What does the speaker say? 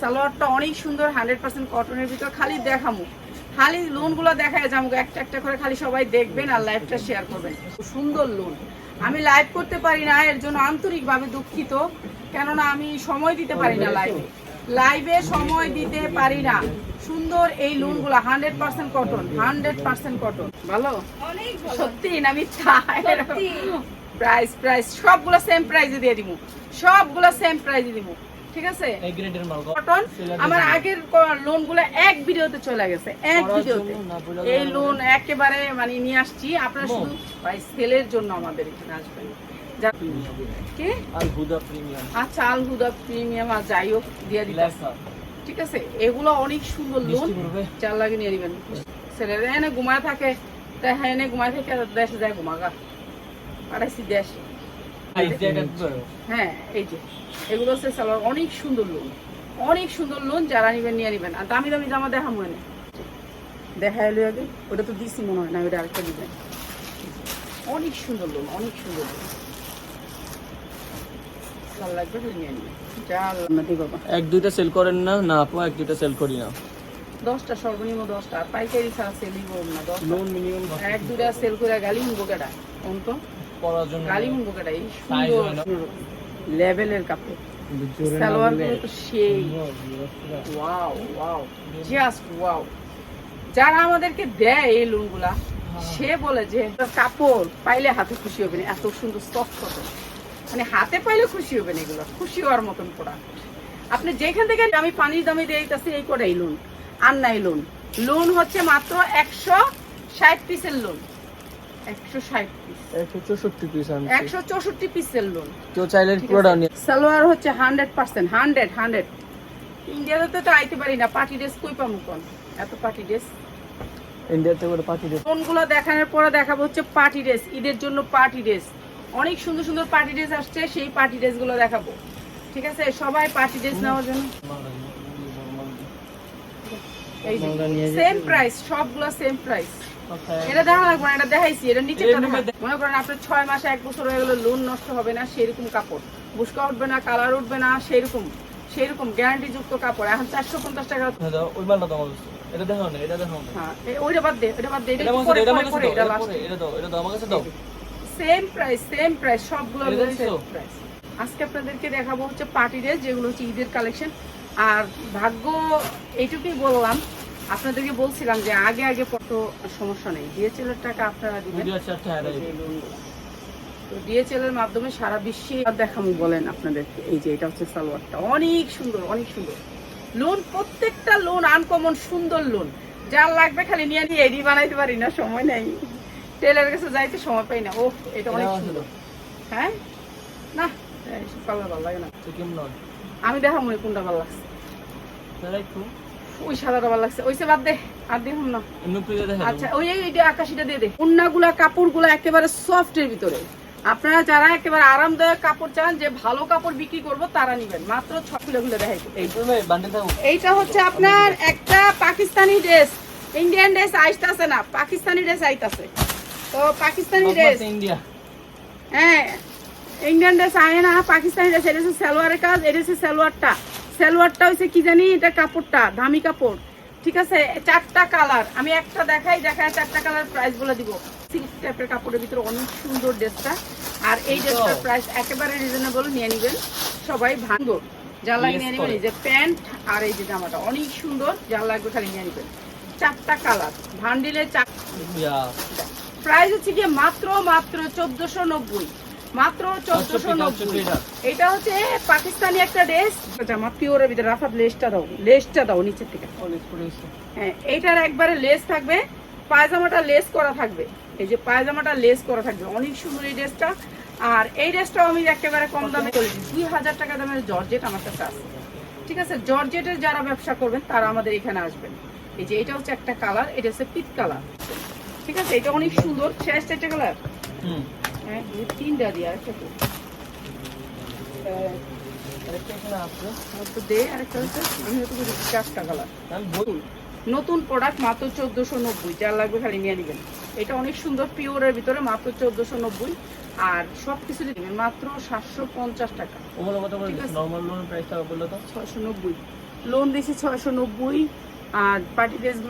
সালোয়ারটা অনেক সুন্দর হান্ড্রেড পার্সেন্ট কটনের ভিতর। খালি দেখামু। খালি লোনগুলো দেখায় যাব একটা একটা করে খালি সবাই দেখবেন আর লাইভটা শেয়ার করবেন। সুন্দর লোন আমি লাইভ করতে পারি না এর জন্য আন্তরিকভাবে দুঃখিত। কেননা আমি সময় দিতে পারি না লাইভে লাইভে সময় দিতে পারি না। সুন্দর এই lawn লোনগুলো hundred percent cotton hundred percent cotton ভালো। সত্যি না মিথ্যা? প্রাইস প্রাইস সবগুলো সেম প্রাইসে দিয়ে দিব সবগুলো সেম প্রাইসে দিব ঠিক আছে? এই গ্রেডের মাল কটন আমার আগের লোনগুলো এক ভিডিওতে চলে গেছে এক ভিডিওতে। এই লোন একেবারে মানে নিয়ে আসছি। আপনারা শুধু ভাই সেলের জন্য আমাদের এখানে আসবেন। আচ্ছা আল হুদা প্রিমিয়াম আর যাই হোক দিয়ে দিতে লেখা ঠিক আছে? এগুলো অনেক সুন্দর লোন চার লাগে নিয়ে নিবেন। ছেলেরা এনে ঘুমায় থাকে। তাই হ্যাঁ এনে ঘুমায় থাকে দেশে যায় ঘুমাগা। পাঠাইছি দেশে। হ্যাঁ এই যে এগুলো হচ্ছে সালোয়ার। অনেক সুন্দর লোন অনেক সুন্দর লোন যারা নিবেন নিয়ে নিবেন। আর দামি দামি জামা দেখা মনে নেই। দেখা এলো আগে ওটা তো দিছি মনে হয় না ওটা আরেকটা দিবেন। অনেক সুন্দর লোন অনেক সুন্দর লোন ভালো লাগবে নিয়ে নিবেন যা না দি বাবা। এক দুইটা সেল করেন না না আপু এক দুইটা সেল করি না। দশটা সর্বনিম্ন দশটা আর পাইকারি ছাড়া সেলই করব না দশটা। মিনিমাম এক দুটা সেল করে গালি মুনবো কেটা কোন তো করার জন্য এই হয় না। সুন্দর লেভেলের কাপড়। কিন্তু জোরে না সালোয়ারগুলো তো সেই। Wow wow just wow. যারা আমাদেরকে দেয় এই লোনগুলা সে বলে যে কাপড় পাইলে হাতে খুশি হবে না এত সুন্দর সফট মানে হাতে পাইলে খুশি হবে না এগুলো খুশি হওয়ার মতন প্রোডাক্ট আপনি যেখান থেকে আমি পানির দামে দিয়ে দিতেছি এই করে এই লোন আর নাই লোন লোন হচ্ছে মাত্র একশো ষাট পিসের লোন একশো ষাট পিস একশো চৌষট্টি পিস আনছি একশো চৌষট্টি পিসের লোন কেউ চাইলে পুরোটা নিয়ে সালোয়ার হচ্ছে হান্ড্রেড পার্সেন্ট হান্ড্রেড হান্ড্রেড। ইন্ডিয়াতে তো আইতে পারি না পার্টি ড্রেস কই পাবো কোন? এত পার্টি ড্রেস। ইন্ডিয়াতে করে কোনগুলো দেখানোর পরে দেখাবো হচ্ছে পার্টি ড্রেস ঈদের জন্য পার্টি ড্রেস। অনেক সুন্দর সুন্দর পার্টি ড্রেস আসছে সেই পার্টি ড্রেসগুলো দেখাবো। ঠিক আছে? সবাই পার্টি ড্রেস নেওয়ার জন্য। সেম প্রাইস সবগুলো সেম প্রাইস এটা দেখা লাগবে এটা দেখাইছি এটা নিচে মনে করেন আপনার ছয় মাসে এক বছর হয়ে গেলে লোন নষ্ট হবে না সেরকম কাপড়। বুসকা উঠবে না কালার উঠবে না সেরকম। সেরকম গ্যারান্টি যুক্ত কাপড়। এখন চারশো পঞ্চাশ টাকা ওই মালটা দাও এটা দেখাও না এটা দেখাও না। হ্যাঁ ওইটা বাদ দে ওইটা বাদ দে এটা এটা পরে পরে আমার কাছে পরে দাও এটা এটা লাস্ট এটা দাও এটা দাও আমার কাছে দাও। সেম প্রাইস সেম প্রাইস সবগুলো এটা সেম প্রাইস আজকে আপনাদেরকে দেখাবো হচ্ছে পার্টি ড্রেস যেগুলো হচ্ছে ঈদের কালেকশন আর ভাগ্য এইটুকুই বললাম। আপনাদেরকে বলছিলাম যে আগে আগে কত সমস্যা নেই। ডিএচএল এর টাকা আপনারা দিবেন। তো ডিএচএল এর মাধ্যমে সারা বিশ্বে দেখাবো বলেন আপনাদেরকে। এই যে এটা হচ্ছে সালোয়ারটা। অনেক সুন্দর অনেক সুন্দর। লোন প্রত্যেকটা লোন আনকমন সুন্দর লোন যার লাগবে খালি নিয়ে নিয়ে এডি বানাইতে পারি না সময় নেই। টেলার কাছে যাইতে সময় পাই না। ও এটা অনেক সুন্দর। হ্যাঁ? না ভালো লাগে না। আমি দেখা মনে কোনটা ভালো লাগছে। ওই সাদাটা ভালো লাগছে। ওইসে বাদ দে আর দেখুন না এমনি প্রিয় দেখা আচ্ছা ওই এইটা আকাশিটা দিয়ে দে। উন্নাগুলা কাপড়গুলা একেবারে সফটের ভিতরে। আপনারা যারা একেবারে আরামদায়ক কাপড় চান যে ভালো কাপড় বিক্রি করব তারা নিবেন। মাত্র ছ দেখাই। এইটা হচ্ছে আপনার একটা পাকিস্তানি ড্রেস। ইন্ডিয়ান ড্রেস আইতাছে না পাকিস্তানি ড্রেস আইতাছে। তো পাকিস্তানি ড্রেস। ইন্ডিয়া। হ্যাঁ ইন্ডিয়ান ড্রেস আয় না পাকিস্তানি ড্রেস এটা হচ্ছে সালোয়ারের কাজ এটা হচ্ছে সালোয়ারটা। সালোয়ারটা হচ্ছে কি জানি এটা কাপড়টা দামি কাপড়। ঠিক আছে? চারটা কালার। আমি একটা দেখাই দেখাই চারটা কালার প্রাইস বলে দিব। সিল্ক টাইপের কাপড়ের ভিতরে অনেক সুন্দর ড্রেসটা। আর এই ড্রেসটার প্রাইস একেবারে রিজনেবল নিয়ে নেবেন। সবাই ভাঙবো যার লাগে নিয়ে নেবেন এই যে প্যান্ট আর এই যে জামাটা। অনেক সুন্দর যার লাগবে খালি নিয়ে নেবেন। চারটা কালার। ভান্ডিলে চার প্রাইস হচ্ছে গিয়ে মাত্র মাত্র চোদ্দশো নব্বই। মাত্র চোদ্দশো নব্বই। এটা হচ্ছে পাকিস্তানি একটা ড্রেস। জামা পিওরের ভিতরে রাফাত লেসটা দাও লেসটা দাও নিচের থেকে হ্যাঁ এইটার একবারে লেস থাকবে পায়জামাটা লেস করা থাকবে। এই যে পায়জামাটা লেস করা থাকবে অনেক সুন্দর এই ড্রেসটা। আর এই ড্রেসটাও আমি একেবারে কম দামে চলে দিই দুই হাজার টাকা দামের জর্জেট আমার কাছে আছে। ঠিক আছে জর্জেটের যারা ব্যবসা করবেন তারা আমাদের এখানে আসবেন। এই যে এটা হচ্ছে একটা কালার এটা হচ্ছে পিত কালার। ঠিক আছে এটা অনেক সুন্দর শেষ একটা কালার। হুম। হ্যাঁ তিনটা দিয়ে বল নতুন প্রোডাক্ট মাত্র চোদ্দোশো নব্বই। যার লাগবে খালি নিয়ে নেবেন। এটা অনেক সুন্দর পিওরের ভিতরে মাত্র চোদ্দোশো নব্বই। আর সব কিছু মাত্র সাতশো পঞ্চাশ টাকা। ছয়শো নব্বই। লোন দিছি ছয়শো নব্বই। আর পার্টি ড্রেসগুলো